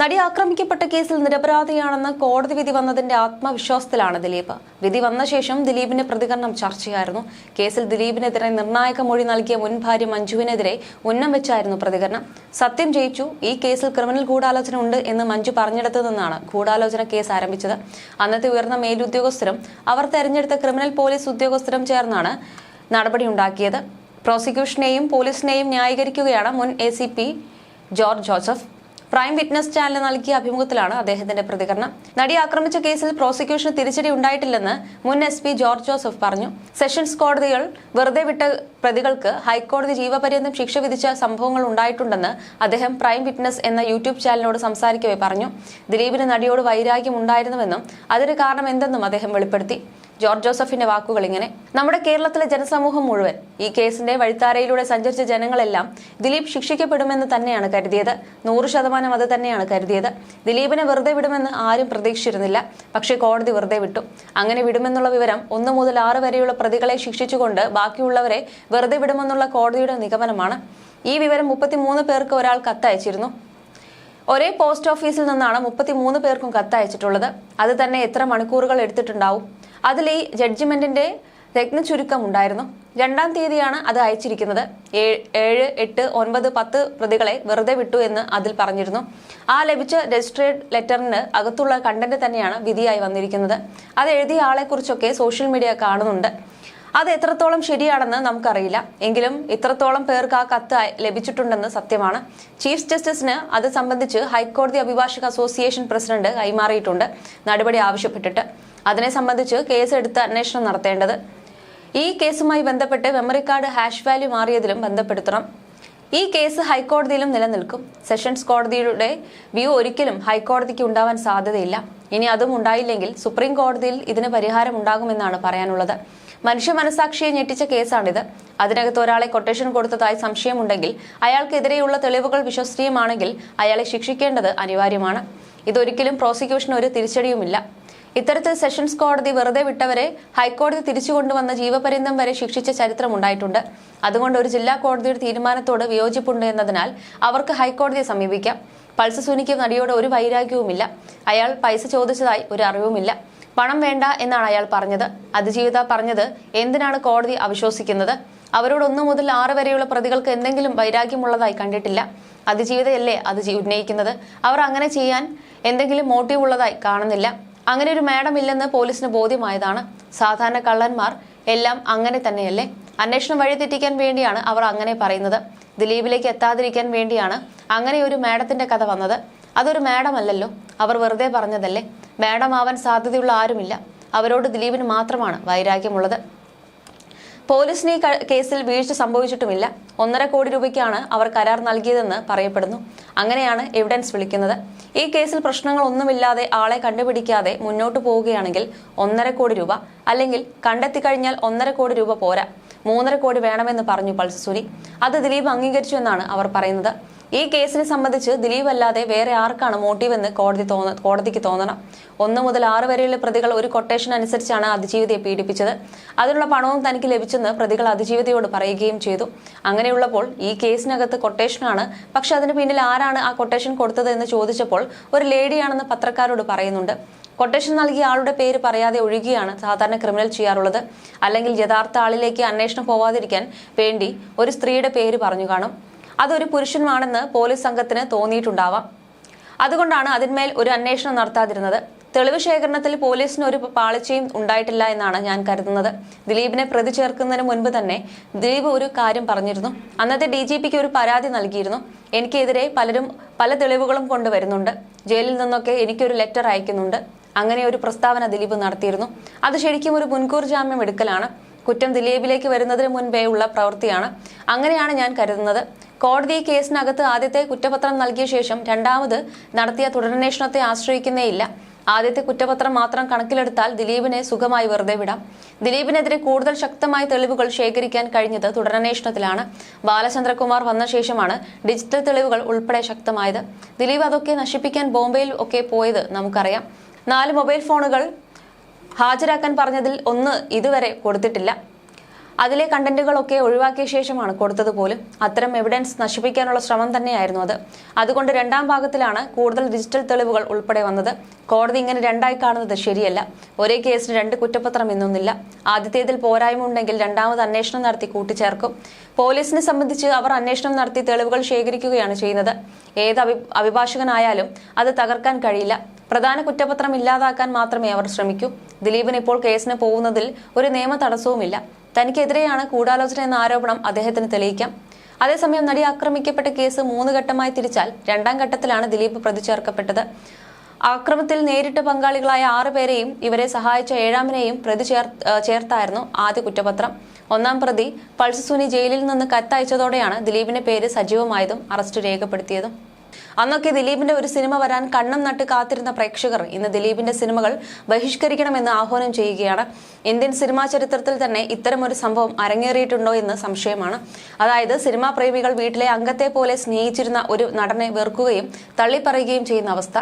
നടി ആക്രമിക്കപ്പെട്ട കേസിൽ നിരപരാധിയാണെന്ന് കോടതി വിധി വന്നതിന്റെ ആത്മവിശ്വാസത്തിലാണ് ദിലീപ്. വിധി വന്ന ശേഷം ദിലീപിന്റെ പ്രതികരണം ചർച്ചയായിരുന്നു. കേസിൽ ദിലീപിനെതിരെ നിർണായക മൊഴി നൽകിയ മുൻ ഭാര്യ മഞ്ജുവിനെതിരെ ഉന്നം വെച്ചായിരുന്നു പ്രതികരണം. സത്യം ജയിച്ചു ഈ കേസിൽ ക്രിമിനൽ ഗൂഢാലോചന ഉണ്ട് എന്ന് മഞ്ജു പറഞ്ഞിടത്തു നിന്നാണ് ഗൂഢാലോചന കേസ് ആരംഭിച്ചത്. അന്നത്തെ ഉയർന്ന മേലുദ്യോഗസ്ഥരും അവർ തെരഞ്ഞെടുത്ത ക്രിമിനൽ പോലീസ് ഉദ്യോഗസ്ഥരും ചേർന്നാണ് നടപടിയുണ്ടാക്കിയത് പ്രോസിക്യൂഷനെയും പോലീസിനെയും ന്യായീകരിക്കുകയാണ് മുൻ A George Joseph. Prime witness ചാനലിന് നൽകിയ അഭിമുഖത്തിലാണ് അദ്ദേഹത്തിന്റെ പ്രതികരണം. നടി ആക്രമിച്ച കേസിൽ പ്രോസിക്യൂഷന് തിരിച്ചടി ഉണ്ടായിട്ടില്ലെന്ന് മുൻ എസ് പി ജോർജ് ജോസഫ് പറഞ്ഞു. സെഷൻസ് കോടതികൾ വെറുതെ വിട്ട പ്രതികൾക്ക് ഹൈക്കോടതി ജീവപര്യന്തം ശിക്ഷ വിധിച്ച സംഭവങ്ങൾ ഉണ്ടായിട്ടുണ്ടെന്ന് അദ്ദേഹം പ്രൈം വിറ്റ്നസ് എന്ന യൂട്യൂബ് ചാനലിനോട് സംസാരിക്കവേ പറഞ്ഞു. ദിലീപിന് നടിയോട് വൈരാഗ്യം ഉണ്ടായിരുന്നുവെന്നും അതിന് കാരണം എന്തെന്നും അദ്ദേഹം വെളിപ്പെടുത്തി. ജോർജ് ജോസഫിന്റെ വാക്കുകൾ ഇങ്ങനെ നമ്മുടെ കേരളത്തിലെ ജനസമൂഹം മുഴുവൻ ഈ കേസിന്റെ വഴിത്താരയിലൂടെ സഞ്ചരിച്ച ജനങ്ങളെല്ലാം ദിലീപ് ശിക്ഷിക്കപ്പെടുമെന്ന് തന്നെയാണ് കരുതിയത്. നൂറ് ശതമാനം അത് തന്നെയാണ് കരുതിയത്. ദിലീപിനെ വെറുതെ വിടുമെന്ന് ആരും പ്രതീക്ഷിച്ചിരുന്നില്ല. പക്ഷേ കോടതി വെറുതെ വിട്ടു. അങ്ങനെ വിടുമെന്നുള്ള വിവരം ഒന്നു മുതൽ ആറ് വരെയുള്ള പ്രതികളെ ശിക്ഷിച്ചുകൊണ്ട് ബാക്കിയുള്ളവരെ വെറുതെ വിടുമെന്നുള്ള കോടതിയുടെ നിഗമനമാണ്. ഈ വിവരം മുപ്പത്തിമൂന്ന് പേർക്ക് ഒരാൾ കത്തയച്ചിരുന്നു. ഒരേ പോസ്റ്റ് ഓഫീസിൽ നിന്നാണ് മുപ്പത്തിമൂന്ന് പേർക്കും കത്തയച്ചിട്ടുള്ളത്. അത് തന്നെ എത്ര മണിക്കൂറുകൾ എടുത്തിട്ടുണ്ടാവും? അതിൽ ഈ ജഡ്ജിമെന്റിന്റെ രത്ന ചുരുക്കം ഉണ്ടായിരുന്നു. രണ്ടാം തീയതിയാണ് അത് അയച്ചിരിക്കുന്നത്. ഏഴ് എട്ട് ഒൻപത് പത്ത് പ്രതികളെ വെറുതെ വിട്ടു എന്ന് അതിൽ പറഞ്ഞിരുന്നു. ആ ലഭിച്ച രജിസ്ട്രേഡ് ലെറ്ററിന് അകത്തുള്ള കണ്ടന്റ് തന്നെയാണ് വിധിയായി വന്നിരിക്കുന്നത്. അത് എഴുതിയ ആളെക്കുറിച്ചൊക്കെ സോഷ്യൽ മീഡിയ കാണുന്നുണ്ട്. അത് എത്രത്തോളം ശരിയാണെന്ന് നമുക്കറിയില്ല. എങ്കിലും ഇത്രത്തോളം പേർക്ക് ആ കത്ത് ലഭിച്ചിട്ടുണ്ടെന്ന് സത്യമാണ്. ചീഫ് ജസ്റ്റിസിന് അത് സംബന്ധിച്ച് ഹൈക്കോടതി അഭിഭാഷക അസോസിയേഷൻ പ്രസിഡന്റ് കൈമാറിയിട്ടുണ്ട് നടപടി ആവശ്യപ്പെട്ടിട്ട്. അതിനെ സംബന്ധിച്ച് കേസ് എടുത്ത് അന്വേഷണം നടത്തേണ്ടത്. ഈ കേസുമായി ബന്ധപ്പെട്ട് മെമ്മറി കാർഡ് ഹാഷ് വാല്യൂ മാറിയതിലും ബന്ധപ്പെടുത്തണം. ഈ കേസ് ഹൈക്കോടതിയിലും നിലനിൽക്കും. സെഷൻസ് കോടതിയുടെ വ്യൂ ഒരിക്കലും ഹൈക്കോടതിക്ക് ഉണ്ടാവാൻ സാധ്യതയില്ല. ഇനി അതും ഉണ്ടായില്ലെങ്കിൽ സുപ്രീം കോടതിയിൽ ഇതിന് പരിഹാരം ഉണ്ടാകുമെന്നാണ് പറയാനുള്ളത്. മനുഷ്യ മനസാക്ഷിയെ ഞെട്ടിച്ച കേസാണിത്. അതിനകത്ത് ഒരാളെ കൊട്ടേഷൻ കൊടുത്തതായി സംശയമുണ്ടെങ്കിൽ അയാൾക്കെതിരെയുള്ള തെളിവുകൾ വിശ്വസനീയമാണെങ്കിൽ അയാളെ ശിക്ഷിക്കേണ്ടത് അനിവാര്യമാണ്. ഇതൊരിക്കലും പ്രോസിക്യൂഷന് ഒരു തിരിച്ചടിയുമില്ല. ഇത്തരത്തിൽ സെഷൻസ് കോടതി വെറുതെ വിട്ടവരെ ഹൈക്കോടതി തിരിച്ചു കൊണ്ടുവന്ന ജീവപര്യന്തം വരെ ശിക്ഷിച്ച ചരിത്രം ഉണ്ടായിട്ടുണ്ട്. അതുകൊണ്ട് ഒരു ജില്ലാ കോടതിയുടെ തീരുമാനത്തോട് വിയോജിപ്പുണ്ട് എന്നതിനാൽ അവർക്ക് ഹൈക്കോടതിയെ സമീപിക്കാം. പൾസ് സുനിക്ക് നടിയോട് ഒരു വൈരാഗ്യവുമില്ല. അയാൾ പൈസ ചോദിച്ചതായി ഒരു അറിവുമില്ല. പണം വേണ്ട എന്നാണ് അയാൾ പറഞ്ഞത്. അതിജീവിത പറഞ്ഞത് എന്തിനാണ് കോടതി അവിശ്വസിക്കുന്നത്? അവരോട് ഒന്നു മുതൽ ആറ് വരെയുള്ള പ്രതികൾക്ക് എന്തെങ്കിലും വൈരാഗ്യമുള്ളതായി കണ്ടിട്ടില്ല. അതിജീവിതയല്ലേ അത് ഉന്നയിക്കുന്നത്? അവർ അങ്ങനെ ചെയ്യാൻ എന്തെങ്കിലും മോട്ടീവ് ഉള്ളതായി കാണുന്നില്ല. അങ്ങനെ ഒരു മാഡം ഇല്ലെന്ന് പോലീസിന് ബോധ്യമായതാണ്. സാധാരണ കള്ളന്മാർ എല്ലാം അങ്ങനെ തന്നെയല്ലേ? അന്വേഷണം വഴിതെറ്റിക്കാൻ വേണ്ടിയാണ് അവർ അങ്ങനെ പറയുന്നത്. ദിലീപിലേക്ക് എത്താതിരിക്കാൻ വേണ്ടിയാണ് അങ്ങനെ ഒരു മാഡത്തിന്റെ കഥ വന്നത്. അതൊരു മാഡം അല്ലല്ലോ അവർ വെറുതെ പറഞ്ഞതല്ലേ? മാഡം ആവാൻ സാധ്യതയുള്ള ആരുമില്ല. അവരോട് ദിലീപിന് മാത്രമാണ് വൈരാഗ്യമുള്ളത്. പോലീസിന് ഈ കേസിൽ വീഴ്ച സംഭവിച്ചിട്ടുമില്ല. ഒന്നര കോടി രൂപയ്ക്കാണ് അവർ കരാർ നൽകിയതെന്ന് പറയപ്പെടുന്നു. അങ്ങനെയാണ് എവിഡൻസ് വിളിക്കുന്നത്. ഈ കേസിൽ പ്രശ്നങ്ങളൊന്നുമില്ലാതെ ആളെ കണ്ടുപിടിക്കാതെ മുന്നോട്ട് പോവുകയാണെങ്കിൽ ഒന്നര കോടി രൂപ അല്ലെങ്കിൽ കണ്ടെത്തി കഴിഞ്ഞാൽ ഒന്നര കോടി രൂപ പോരാ. മൂന്നര കോടി വേണമെന്ന് പറഞ്ഞു പൾസസുരി അത് ദിലീപ് അംഗീകരിച്ചു എന്നാണ് അവർ പറയുന്നത്. ഈ കേസിനെ സംബന്ധിച്ച് ദിലീപ് അല്ലാതെ വേറെ ആർക്കാണ് മോട്ടീവ് എന്ന് കോടതി തോന്ന കോടതിക്ക് തോന്നണം? ഒന്ന് മുതൽ ആറ് വരെയുള്ള പ്രതികൾ ഒരു കൊട്ടേഷൻ അനുസരിച്ചാണ് അതിജീവിതയെ പീഡിപ്പിച്ചത്. അതിനുള്ള പണവും തനിക്ക് ലഭിച്ചെന്ന് പ്രതികൾ അതിജീവിതയോട് പറയുകയും ചെയ്തു. അങ്ങനെയുള്ളപ്പോൾ ഈ കേസിനകത്ത് കൊട്ടേഷനാണ് പക്ഷെ അതിന് പിന്നിൽ ആരാണ് ആ കൊട്ടേഷൻ കൊടുത്തത് എന്ന് ചോദിച്ചപ്പോൾ ഒരു ലേഡിയാണെന്ന് പത്രക്കാരോട് പറയുന്നുണ്ട്. കൊട്ടേഷൻ നൽകിയ ആളുടെ പേര് പറയാതെ ഒഴുകിയാണ് സാധാരണ ക്രിമിനൽ ചെയ്യാറുള്ളത്. അല്ലെങ്കിൽ യഥാർത്ഥ ആളിലേക്ക് അന്വേഷണം പോവാതിരിക്കാൻ വേണ്ടി ഒരു സ്ത്രീയുടെ പേര് പറഞ്ഞു കാണും. അതൊരു പുരുഷനുമാണെന്ന് പോലീസ് സംഘത്തിന് തോന്നിയിട്ടുണ്ടാവാം. അതുകൊണ്ടാണ് അതിന്മേൽ ഒരു അന്വേഷണം നടത്താതിരുന്നത്. തെളിവ് ശേഖരണത്തിൽ പോലീസിന് ഒരു പാളിച്ചയും ഉണ്ടായിട്ടില്ല എന്നാണ് ഞാൻ കരുതുന്നത്. ദിലീപിനെ പ്രതി ചേർക്കുന്നതിന് മുൻപ് തന്നെ ദിലീപ് ഒരു കാര്യം പറഞ്ഞിരുന്നു. അന്നത്തെ ഡി ഒരു പരാതി നൽകിയിരുന്നു. എനിക്കെതിരെ പലരും പല തെളിവുകളും കൊണ്ടുവരുന്നുണ്ട്. ജയിലിൽ നിന്നൊക്കെ എനിക്കൊരു ലെറ്റർ അയക്കുന്നുണ്ട്. അങ്ങനെ ഒരു പ്രസ്താവന ദിലീപ് നടത്തിയിരുന്നു. അത് ശരിക്കും ഒരു മുൻകൂർ ജാമ്യം എടുക്കലാണ്. കുറ്റം ദിലീപിലേക്ക് വരുന്നതിന് മുൻപേ ഉള്ള പ്രവൃത്തിയാണ്. അങ്ങനെയാണ് ഞാൻ കരുതുന്നത്. കോടതി കേസിനകത്ത് ആദ്യത്തെ കുറ്റപത്രം നൽകിയ ശേഷം രണ്ടാമത് നടത്തിയ തുടരന്വേഷണത്തെ ആശ്രയിക്കുന്നേയില്ല. ആദ്യത്തെ കുറ്റപത്രം മാത്രം കണക്കിലെടുത്താൽ ദിലീപിനെ സുഖമായി വെറുതെ വിടാം. ദിലീപിനെതിരെ കൂടുതൽ ശക്തമായ തെളിവുകൾ ശേഖരിക്കാൻ കഴിഞ്ഞത് തുടരന്വേഷണത്തിലാണ്. ബാലചന്ദ്രകുമാർ വന്ന ശേഷമാണ് ഡിജിറ്റൽ തെളിവുകൾ ഉൾപ്പെടെ ശക്തമായത്. ദിലീപ് അതൊക്കെ നശിപ്പിക്കാൻ ബോംബെയിൽ ഒക്കെ പോയത് നമുക്കറിയാം. നാല് മൊബൈൽ ഫോണുകൾ ഹാജരാക്കാൻ പറഞ്ഞതിൽ ഒന്ന് ഇതുവരെ കൊടുത്തിട്ടില്ല. അതിലെ കണ്ടന്റുകളൊക്കെ ഒഴിവാക്കിയ ശേഷമാണ് കൊടുത്തത് പോലും. അത്തരം എവിഡൻസ് നശിപ്പിക്കാനുള്ള ശ്രമം തന്നെയായിരുന്നു അത്. അതുകൊണ്ട് രണ്ടാം ഭാഗത്തിലാണ് കൂടുതൽ ഡിജിറ്റൽ തെളിവുകൾ ഉൾപ്പെടെ വന്നത്. കോടതി ഇങ്ങനെ രണ്ടായി കാണുന്നത് ശരിയല്ല. ഒരേ കേസിന് രണ്ട് കുറ്റപത്രം എന്നൊന്നില്ല. ആദ്യത്തേതിൽ പോരായ്മ ഉണ്ടെങ്കിൽ രണ്ടാമത് അന്വേഷണം നടത്തി കൂട്ടിച്ചേർക്കും. പോലീസിനെ സംബന്ധിച്ച് അവർ അന്വേഷണം നടത്തി തെളിവുകൾ ശേഖരിക്കുകയാണ് ചെയ്യുന്നത്. ഏത് അഭി അഭിഭാഷകനായാലും അത് തകർക്കാൻ കഴിയില്ല. പ്രധാന കുറ്റപത്രം ഇല്ലാതാക്കാൻ മാത്രമേ അവർ ശ്രമിക്കൂ. ദിലീപിന് ഇപ്പോൾ കേസിന് പോകുന്നതിൽ ഒരു നിയമ തടസ്സവുമില്ല. തനിക്കെതിരെയാണ് കൂടാലോചന എന്ന ആരോപണം അദ്ദേഹത്തിന് തെളിയിക്കാം. അതേസമയം നടി ആക്രമിക്കപ്പെട്ട കേസ് മൂന്ന് ഘട്ടമായി തിരിച്ചാൽ രണ്ടാം ഘട്ടത്തിലാണ് ദിലീപ് പ്രതി ചേർക്കപ്പെട്ടത്. ആക്രമത്തിൽ നേരിട്ട് പങ്കാളികളായ ആറ് പേരെയും ഇവരെ സഹായിച്ച ഏഴാമനെയും പ്രതി ചേർ ചേർത്തായിരുന്നു ആദ്യ കുറ്റപത്രം. ഒന്നാം പ്രതി പൾസ് സുനി ജയിലിൽ നിന്ന് കത്തയച്ചതോടെയാണ് ദിലീപിന്റെ പേര് സജീവമായതും അറസ്റ്റ് രേഖപ്പെടുത്തിയതും. അന്നൊക്കെ ദിലീപിന്റെ ഒരു സിനിമ വരാൻ കണ്ണം നട്ട് കാത്തിരുന്ന പ്രേക്ഷകർ ഇന്ന് ദിലീപിന്റെ സിനിമകൾ ബഹിഷ്കരിക്കണമെന്ന് ആഹ്വാനം ചെയ്യുകയാണ്. ഇന്ത്യൻ സിനിമാ ചരിത്രത്തിൽ തന്നെ ഇത്തരം ഒരു സംഭവം അരങ്ങേറിയിട്ടുണ്ടോ എന്ന് സംശയമാണ്. അതായത് സിനിമാ പ്രേമികൾ വീട്ടിലെ അംഗത്തെ പോലെ സ്നേഹിച്ചിരുന്ന ഒരു നടനെ വെറുക്കുകയും തള്ളിപ്പറയുകയും ചെയ്യുന്ന അവസ്ഥ.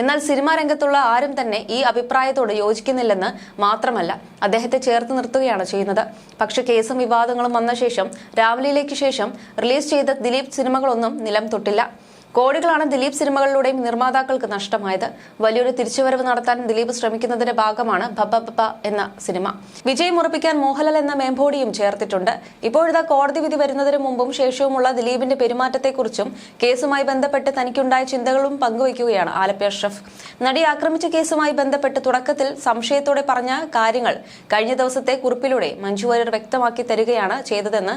എന്നാൽ സിനിമാ രംഗത്തുള്ള ആരും തന്നെ ഈ അഭിപ്രായത്തോട് യോജിക്കുന്നില്ലെന്ന് മാത്രമല്ല അദ്ദേഹത്തെ ചേർത്ത് നിർത്തുകയാണ് ചെയ്യുന്നത്. പക്ഷേ കേസും വിവാദങ്ങളും വന്ന ശേഷം രാമലീലയ്ക്ക് ശേഷം റിലീസ് ചെയ്ത ദിലീപ് സിനിമകളൊന്നും നിലം തൊട്ടില്ല. കോടികളാണ് ദിലീപ് സിനിമകളിലൂടെയും നിർമ്മാതാക്കൾക്ക് നഷ്ടമായത്. വലിയൊരു തിരിച്ചുവരവ് നടത്താൻ ദിലീപ് ശ്രമിക്കുന്നതിന്റെ ഭാഗമാണ് ഭബ എന്ന സിനിമ. വിജയം ഉറപ്പിക്കാൻ മോഹൻലാൽ എന്ന മേമ്പോടിയും ചേർത്തിട്ടുണ്ട്. ഇപ്പോഴത്തെ കോടതി വിധി വരുന്നതിന് മുമ്പും ശേഷവുമുള്ള ദിലീപിന്റെ പെരുമാറ്റത്തെക്കുറിച്ചും കേസുമായി ബന്ധപ്പെട്ട് തനിക്കുണ്ടായ ചിന്തകളും പങ്കുവയ്ക്കുകയാണ് ആലപ്പി അഷ്റഫ് നടി ആക്രമിച്ച കേസുമായി ബന്ധപ്പെട്ട് തുടക്കത്തിൽ സംശയത്തോടെ പറഞ്ഞ കാര്യങ്ങൾ കഴിഞ്ഞ ദിവസത്തെ കുറിപ്പിലൂടെ മഞ്ജു വാര്യർ വ്യക്തമാക്കി തരികയാണ് ചെയ്തതെന്ന്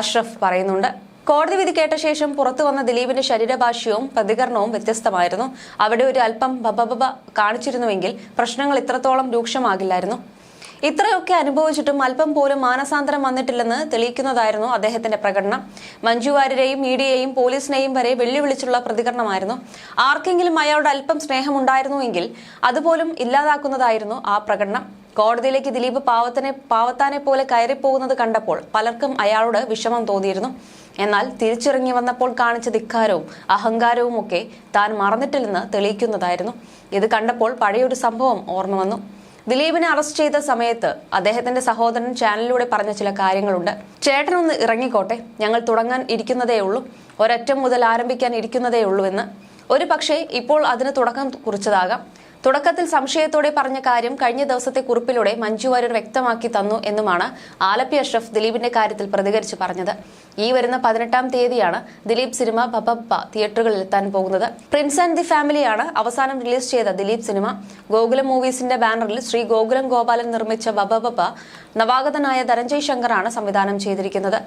അഷ്റഫ് പറയുന്നുണ്ട്. കോടതി വിധി കേട്ട ശേഷം പുറത്തു വന്ന ദിലീപിന്റെ ശരീരഭാഷയും പ്രതികരണവും വ്യത്യസ്തമായിരുന്നു. അവിടെ ഒരു അല്പം ബബബബ കാണിച്ചിരുന്നുവെങ്കിൽ പ്രശ്നങ്ങൾ ഇത്രത്തോളം രൂക്ഷമാകില്ലായിരുന്നു. ഇത്രയൊക്കെ അനുഭവിച്ചിട്ടും അല്പം പോലും മാനസാന്തരം വന്നിട്ടില്ലെന്ന് തെളിയിക്കുന്നതായിരുന്നു അദ്ദേഹത്തിന്റെ പ്രകടനം. മഞ്ജു വാര്യരെയും മീഡിയയെയും പോലീസിനെയും വരെ വെല്ലുവിളിച്ചുള്ള പ്രതികരണമായിരുന്നു. ആർക്കെങ്കിലും അയാളുടെ അല്പം സ്നേഹമുണ്ടായിരുന്നുവെങ്കിൽ അതുപോലും ഇല്ലാതാക്കുന്നതായിരുന്നു ആ പ്രകടനം. കോടതിയിലേക്ക് ദിലീപ് പാവത്തിനെ പാവത്താനെ പോലെ കയറിപ്പോകുന്നത് കണ്ടപ്പോൾ പലർക്കും അയാളോട് വിഷമം തോന്നിയിരുന്നു. എന്നാൽ തിരിച്ചിറങ്ങി വന്നപ്പോൾ കാണിച്ച ധിക്കാരവും അഹങ്കാരവും ഒക്കെ താൻ മറന്നിട്ടില്ലെന്ന് തെളിയിക്കുന്നതായിരുന്നു. ഇത് കണ്ടപ്പോൾ പഴയൊരു സംഭവം ഓർമ്മ വന്നു. ദിലീപിനെ അറസ്റ്റ് ചെയ്ത സമയത്ത് അദ്ദേഹത്തിന്റെ സഹോദരൻ ചാനലിലൂടെ പറഞ്ഞ ചില കാര്യങ്ങളുണ്ട്. ചേട്ടനൊന്ന് ഇറങ്ങിക്കോട്ടെ ഞങ്ങൾ തുടങ്ങാൻ ഇരിക്കുന്നതേ ഉള്ളൂ. ഒരറ്റം മുതൽ ആരംഭിക്കാൻ ഇരിക്കുന്നതേ ഉള്ളൂ എന്ന്. ഒരു പക്ഷേ ഇപ്പോൾ അതിന് തുടക്കം കുറിച്ചതാകാം. തുടക്കത്തിൽ സംശയത്തോടെ പറഞ്ഞ കാര്യം കഴിഞ്ഞ ദിവസത്തെ കുറിപ്പിലൂടെ മഞ്ജു വാര്യർ വ്യക്തമാക്കി തന്നു എന്നുമാണ് ആലപ്പി അഷ്റഫ് ദിലീപിന്റെ കാര്യത്തിൽ പ്രതികരിച്ച് പറഞ്ഞത്. ഈ വരുന്ന പതിനെട്ടാം തീയതിയാണ് ദിലീപ് സിനിമ ബബപ്പ തിയേറ്ററുകളിൽ എത്താൻ പോകുന്നത്. പ്രിൻസ് ആൻഡ് ദി ഫാമിലിയാണ് അവസാനം റിലീസ് ചെയ്ത ദിലീപ് സിനിമ. ഗോകുലം മൂവീസിന്റെ ബാനറിൽ ശ്രീ ഗോകുലം ഗോപാലൻ നിർമ്മിച്ച ബബപ്പ നവാഗതനായ ധനഞ്ജയ് ശങ്കറാണ് സംവിധാനം ചെയ്തിരിക്കുന്നത്.